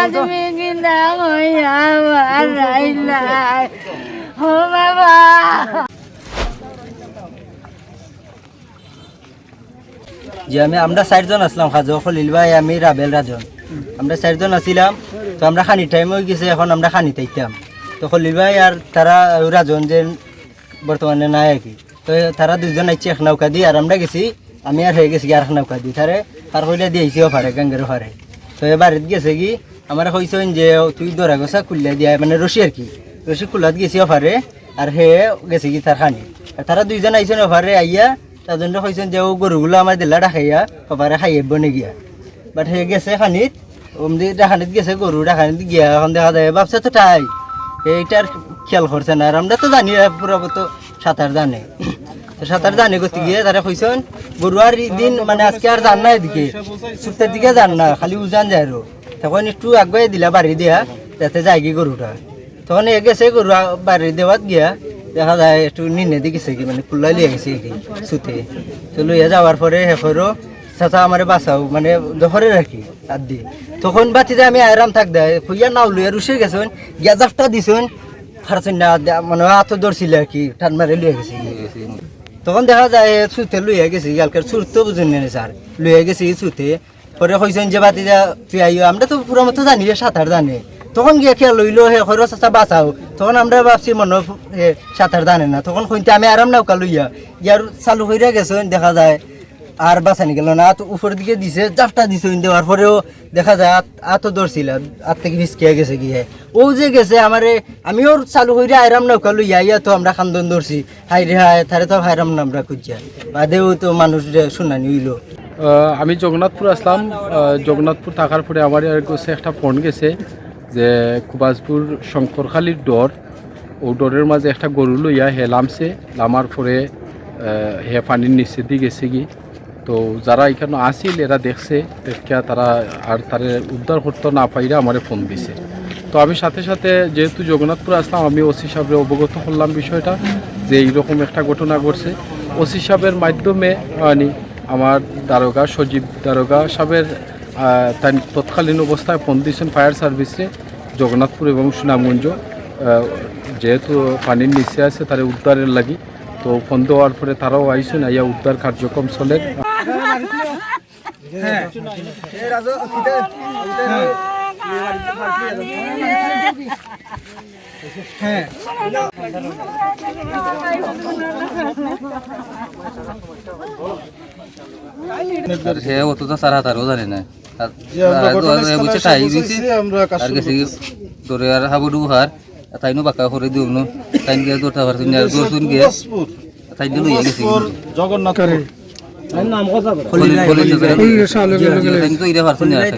বাবা তুমি হইয়া আমার রাইলাই ও বাবা যে আমি, আমরা চারজন আসলাম খাজো খলিল ভাই আমি রাবেল রাজন আমরা চারজন আছিলাম, তো আমরা খানি টাইম হয়ে গেছে, এখন আমরা খানি তাইতাম তো খলিল ভাই আর তারা রাজন যে বর্তমানে নাই আর কি। তো তারা দুজন আইছে এক নৌকা দিয়ে আর আমরা গেছি, আমি আর হয়ে গেছি আর এক নৌকা দিয়ে তারে তার কইলে দিয়েছি ওফারে গাঙ্গের ওফারে তো এ বাড়িত গেছে কি আমার কইছেন যে তুই দরা গোসা খুললে দিয়া মানে রশি আর কি। রশি খুলাত গেছি ওফারে আর হে গেছে কি তার খানি। আর তারা দুইজন আইছেন ওফারে আইয়া, তার জন্য কইছেন যে ও গরুগুলো আমার দিলা রাখাইয়া ওফারে খাইয়ে বনে গিয়া। বাট হে গেছে খানিত ওমদি ডাখানিত গেছে গরু ডাখানিত গিয়া, এখন দেখা যায় ভাবছে তো তাই। এইটার খেয়াল করছে না আর আমরা তো জানি পুরো তো সাঁতার জানে। সাঁতার জানে করতে গিয়ে তারা কইছেন গরু আর দিন মানে আজকে আর জান না এদিকে। সুপ্তের দিকে জান না, খালি উজান যায় আর তখন একটু আগুয়ে দিলা বাড়ি দিয়া যাতে যায় কি গরুটা তখন এ গেছে গরু বাড়ি দেওয়াত গিয়া, দেখা যায় একটু নিনে দিয়ে গেছে কি মানে কুল্লা লিয়ে গেছে কি সুতে তো লইয়া যাওয়ার পরে হেফরও চাচা আমারে বাঁচাও মানে দখরে রাখি তার দিয়ে তখন বাতিতে আমি আরাম থাক দেয় খুইয়া নাও লইয়া রুসে গেছেন গিয়া জাফটা দিছেন ফারছেন না, দে- মানে হাতও ধরছিল আর কি টান মারে লইয়া গেছে তখন দেখা যায় ছুতে লইয়া গেছে কালকের ছুট তো বুঝুন স্যার লইয়া গেছে ছুতে পরে কইছেন যে বাতিজা তুই আইও, আমরা তো পুরো মতো জানি যে সাঁতার জানে। তখন গিয়ে খেয়াল লইলো হে, খরচ চাচা বাঁচাও। তখন আমরা ভাবছি মনে হয় হে, সাঁতার জানে না। তখন কইতে আমি আরাম নৌকা লইয়া ইয়ার চালু হইয়া গেছেন, দেখা যায় আর বাঁচানি গেল না। তো উপর দিকে দিছে, জাফটা দিছে দেওয়ার পরেও দেখা যায় আত ধরছিল, আত থেকে ফিসকিয়া গেছে গিয়ে। ও যে গেছে আমারে, আমি ওর চালু কইরা আইরাম নৌকা লইয়া ইয়া তো আমরা খান্দন ধরছি। হাই রে হাই তারে তো হাইরাম না আমরা খুঁজা বাদেও তো মানুষ শুনানি হইল। আমি জগন্নাথপুর আসলাম। জগন্নাথপুর থাকার পরে আমার কাছে একটা ফোন গেছে যে কুবাসপুর শঙ্করখালির ডর। ও ডরের মাঝে একটা গরু লইয়া হে লামছে। লামার পরে হে পানির নিচে দিয়ে গেছে কি তো যারা এখানে আসিল, এরা দেখছে, দেখা তারা আর তারে উদ্ধার করতে না পাইরা আমারে ফোন দিছে। তো আমি সাথে সাথে যেহেতু জগন্নাথপুর আসলাম, আমি ওসি সাহেবের অবগত করলাম বিষয়টা যে এইরকম একটা ঘটনা ঘটছে। ওসি সাহেবের মাধ্যমে মানে আমার দারোগা, সজীব দারোগা সাহেবের তৎকালীন অবস্থায় ফোন দিয়েছেন ফায়ার সার্ভিসে জগন্নাথপুর এবং সুনামগঞ্জ যেহেতু পানির নিচে আছে তারা উদ্ধারের লাগি। তো ফোন দেওয়ার পরে তারাও আইসেন, আইয়া উদ্ধার কার্যক্রম চলে। সে অত তো সারা তারও জানে না। আর- আর বুঝছে টাই দিছে আর গেছে কি তোরে আর হাবুডু হার তাইনো বাঁকা করে দিও নো। তাইন গিয়ে দৌড়তে পারছি না দৌড় গিয়ে তাই দিল ইয়ে গেছে খলিল ভাই, খলিল ভাই। তাইন